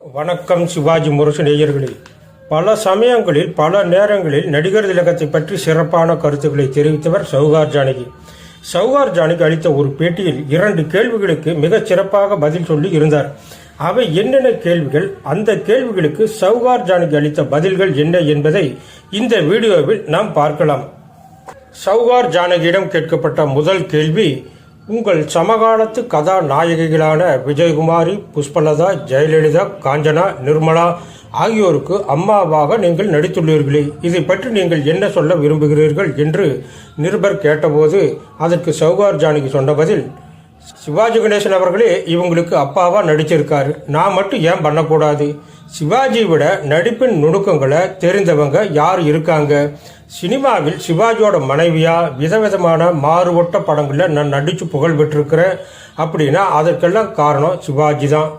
வணக்கம் சிவாஜி முரசு நேயர்களே. பல சமயங்களில் பல நேரங்களில் நடிகர் திலகத்தை பற்றி சிறப்பான கருத்துக்களை தெரிவித்தவர் சௌகார் ஜானகி. சௌகார் ஜானகி அளித்த ஒரு பேட்டியில் இரண்டு கேள்விகளுக்கு மிகச் சிறப்பாக பதில் சொல்லி இருந்தார். அவை என்னென்ன கேள்விகள்? அந்த கேள்விகளுக்கு சௌகார் ஜானகி அளித்த பதில்கள் என்ன என்பதை இந்த வீடியோவில் நாம் பார்க்கலாம். சௌகார் ஜானகியிடம் கேட்கப்பட்ட முதல் கேள்வி உங்கள் சமகாலத்து கதாநாயகிகளான விஜயகுமாரி புஷ்பலதா ஜெயலலிதா காஞ்சனா நிர்மலா ஆகியோருக்கு அம்மாவாக நீங்கள் நடித்துள்ளீர்களே. இதை பற்றி நீங்கள் என்ன சொல்ல விரும்புகிறீர்கள் என்று நிருபர் கேட்டபோது அதற்கு சௌகார் ஜானகி சொன்ன பதில் சிவாஜி கணேசன் அவர்களே இவங்களுக்கு அப்பாவாக நடிச்சிருக்காரு. நான் மட்டும் ஏன் பண்ணக்கூடாது? சிவாஜி விட நடிப்பின் நுணுக்கங்களை தெரிந்தவங்க யார் இருக்காங்க? சினிமாவில் சிவாஜியோட மனைவியா விதவிதமான மாறுபட்ட படங்களில் நான் நடித்து புகழ் பெற்றிருக்கிறேன் அப்படின்னா அதற்கெல்லாம் காரணம் சிவாஜி தான்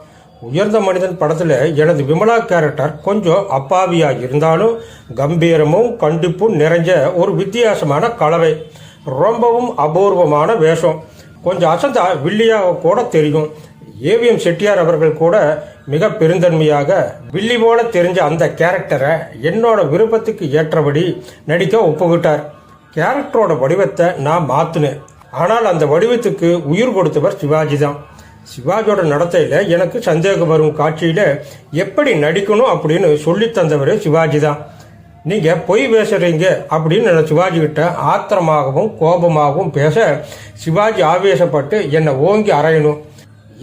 உயர்ந்த மனிதன் படத்தில் எனது விமலா கேரக்டர் கொஞ்சம் அப்பாவியாக இருந்தாலும் கம்பீரமும் கண்டிப்பும் நிறைஞ்ச ஒரு வித்தியாசமான கலவை. ரொம்பவும் அபூர்வமான வேஷம். கொஞ்சம் அசந்தா வில்லியாக கூட தெரியும். ஏவிஎம் செட்டியார் அவர்கள் கூட மிக பெருந்தன்மையாக வில்லி போல தெரிஞ்ச அந்த கேரக்டரை என்னோட விருப்பத்துக்கு ஏற்றபடி நடிக்க ஒப்புக்கிட்டார் கேரக்டரோட வடிவத்தை நான் மாற்றினேன் ஆனால் அந்த வடிவத்துக்கு உயிர் கொடுத்தவர் சிவாஜி தான். சிவாஜியோட நடத்தையில் எனக்கு சந்தேகம் வரும் காட்சியில் எப்படி நடிக்கணும் அப்படின்னு சொல்லி தந்தவர் சிவாஜி தான். நீங்கள் பொய் பேசுகிறீங்க அப்படின்னு நான் சிவாஜி கிட்ட ஆத்திரமாகவும் கோபமாகவும் பேச சிவாஜி ஆவேசப்பட்டு என்னை ஓங்கி அறையணும்.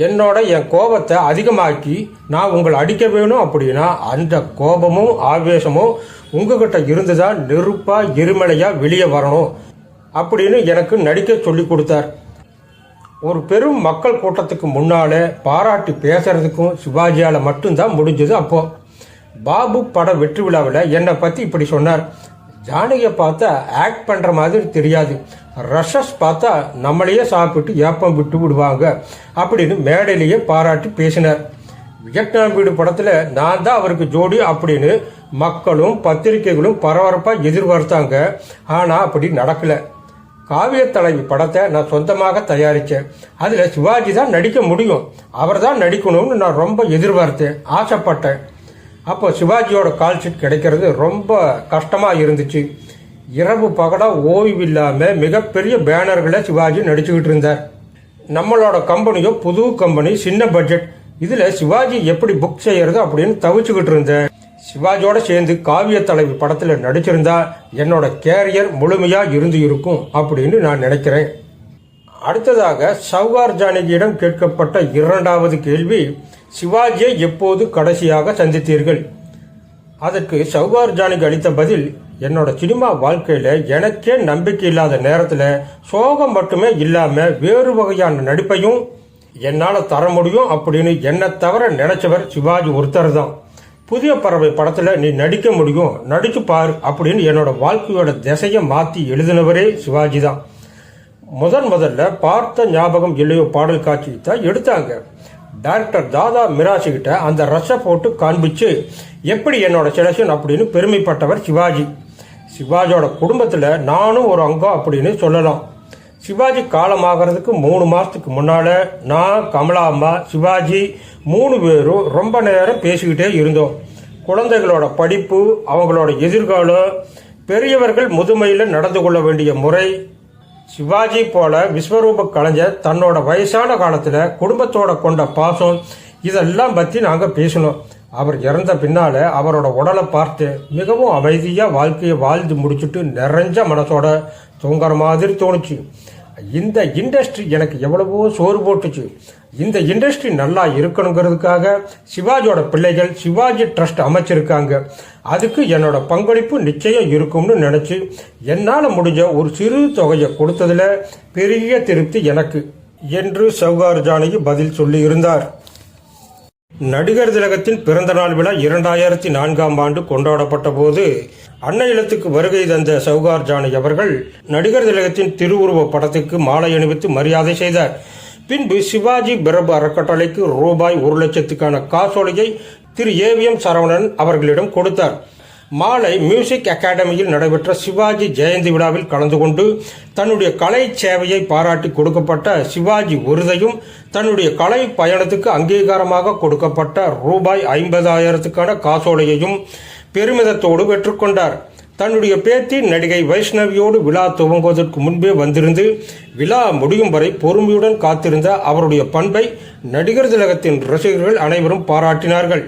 என்னோட என் கோபத்தை அதிகமாக்கி நான் உங்களை அடிக்க வேணும் அப்படின்னா அந்த கோபமும் ஆவேசமும் உங்ககிட்ட இருந்துதான் நெருப்பா எரிமலையா வெளியே வரணும் அப்படின்னு எனக்கு நடிக்க சொல்லி கொடுத்தார். ஒரு பெரும் மக்கள் கூட்டத்துக்கு முன்னாலே பாராட்டி பேசுறதுக்கும் சிவாஜியால மட்டும்தான் முடிஞ்சது அப்போ. பாபு பட வெற்றி விழாவில் என்னை பற்றி இப்படி சொன்னார். ஜானகியை பார்த்தா ஆக்ட் பண்ணுற மாதிரி தெரியாது. ரஷஸ் பார்த்தா நம்மளையே சாப்பிட்டு ஏப்பம் விட்டு விடுவாங்க அப்படின்னு மேடையிலேயே பாராட்டி பேசினார். வியட்நாம் வீடு படத்தில் நான் தான் அவருக்கு ஜோடி அப்படின்னு மக்களும் பத்திரிகைகளும் பரபரப்பாக எதிர்பார்த்தாங்க. ஆனால் அப்படி நடக்கலை. காவிய தலைவி படத்தை நான் சொந்தமாக தயாரித்தேன் அதில் சிவாஜி தான் நடிக்க முடியும். அவர் தான் நடிக்கணும்னு நான் ரொம்ப எதிர்பார்த்தேன். ஆசைப்பட்டேன். அப்போ சிவாஜியோட கால் ஷீட் கிடைக்கிறது ரொம்ப கஷ்டமாக இருந்துச்சு. இரவு பகலாக ஓய்வு இல்லாமல் மிகப்பெரிய பேனர்களை சிவாஜி நடிச்சுக்கிட்டு இருந்தார். நம்மளோட கம்பெனியோ புது கம்பெனி சின்ன பட்ஜெட் இதில் சிவாஜி எப்படி புக் செய்யறது அப்படின்னு தவிச்சுக்கிட்டு இருந்தேன் சிவாஜியோட சேர்ந்து காவிய தலைவி படத்தில் நடிச்சிருந்தா என்னோட கேரியர் முழுமையாக இருந்து இருக்கும் அப்படின்னு நான் நினைக்கிறேன். அடுத்ததாக சௌகார் ஜானகியிடம் கேட்கப்பட்ட இரண்டாவது கேள்வி சிவாஜியை எப்போது கடைசியாக சந்தித்தீர்கள்? அதற்கு சௌகார் ஜானகி அளித்த பதில் என்னோட சினிமா வாழ்க்கையில் எனக்கே நம்பிக்கை இல்லாத நேரத்தில் சோகம் மட்டுமே இல்லாமல் வேறு வகையான நடிப்பையும் என்னால் தர முடியும் அப்படின்னு என்னை தவிர நினைச்சவர் சிவாஜி ஒருத்தர் தான். புதிய பறவை படத்தில் நீ நடிக்க முடியும் நடிச்சு பாரு அப்படின்னு என்னோட வாழ்க்கையோட திசையை மாற்றி எழுதினவரே சிவாஜி தான். முதன் முதல்ல பார்த்த ஞாபகம் இல்லையோ பாடல் காட்சி தான் எடுத்தாங்க. டாக்டர் தாதா மிராசிக்கிட்ட அந்த ரஷ்ஷை போட்டு காண்பிச்சு எப்படி என்னோட செலக்ஷன் அப்படின்னு பெருமைப்பட்டவர் சிவாஜி. சிவாஜியோட குடும்பத்தில் நானும் ஒரு அங்கம் அப்படின்னு சொல்லலாம். சிவாஜி காலமாகிறதுக்கு மூணு மாதத்துக்கு முன்னால் நான் கமலா அம்மா சிவாஜி மூணு பேரும் ரொம்ப நேரம் பேசிக்கிட்டே இருந்தோம். குழந்தைகளோட படிப்பு அவங்களோட எதிர்காலம் பெரியவர்கள் முதுமையில் நடந்து கொள்ள வேண்டிய முறை. சிவாஜி போல விஸ்வரூப கலைஞர் தன்னோட வயசான காலத்தில் குடும்பத்தோட கொண்ட பாசம் இதெல்லாம் பற்றி நாங்கள் பேசினோம் அவர் இறந்த பின்னால அவரோட உடலை பார்த்து மிகவும் அமைதியாக வாழ்க்கையை வாழ்ந்து முடிச்சுட்டு நிறைஞ்ச மனசோட தூங்குற மாதிரி தோணுச்சு. இந்த இண்டஸ்ட்ரி எனக்கு எவ்வளவோ சோறு போட்டுச்சு. இந்த இண்டஸ்ட்ரி நல்லா இருக்கணுங்கிறதுக்காக சிவாஜியோட பிள்ளைகள் சிவாஜி ட்ரஸ்ட் அமைச்சிருக்காங்க. அதுக்கு என்னோட பங்களிப்பு நிச்சயம் இருக்கும்னு நினச்சி என்னால் முடிஞ்ச ஒரு சிறு தொகையை கொடுத்ததில் பெரிய திருப்தி எனக்கு என்று சௌகார் ஜானகி பதில் சொல்லி இருந்தார். நடிகர் திலகத்தின் பிறந்த நாள் விழா இரண்டாயிரத்தி நான்காம் ஆண்டு கொண்டாடப்பட்ட போது அன்னை இல்லத்துக்கு வருகை தந்த சௌகார் ஜானி அவர்கள் நடிகர் திலகத்தின் திருவுருவ படத்துக்கு மாலை அணிவித்து மரியாதை செய்தார். பின்பு சிவாஜி பிரபு அறக்கட்டளைக்கு ரூபாய் ஒரு லட்சத்துக்கான காசோலையை திரு ஏவிஎம் சரவணன் அவர்களிடம் கொடுத்தார். மாலை மியூசிக் அகாடமியில் நடைபெற்ற சிவாஜி ஜெயந்தி விழாவில் கலந்து கொண்டு தன்னுடைய கலை சேவையை பாராட்டி கொடுக்கப்பட்ட சிவாஜி விருதையும் தன்னுடைய கலை பயணத்துக்கு அங்கீகாரமாக கொடுக்கப்பட்ட ரூபாய் ஐம்பதாயிரத்துக்கான காசோலையையும் பெருமிதத்தோடு பெற்றுக்கொண்டார் தன்னுடைய பேத்தி நடிகை வைஷ்ணவியோடு விழா துவங்குவதற்கு முன்பே வந்திருந்து விழா முடியும் வரை பொறுமையுடன் காத்திருந்த அவருடைய பண்பை நடிகர் திலகத்தின் ரசிகர்கள் அனைவரும் பாராட்டினார்கள்.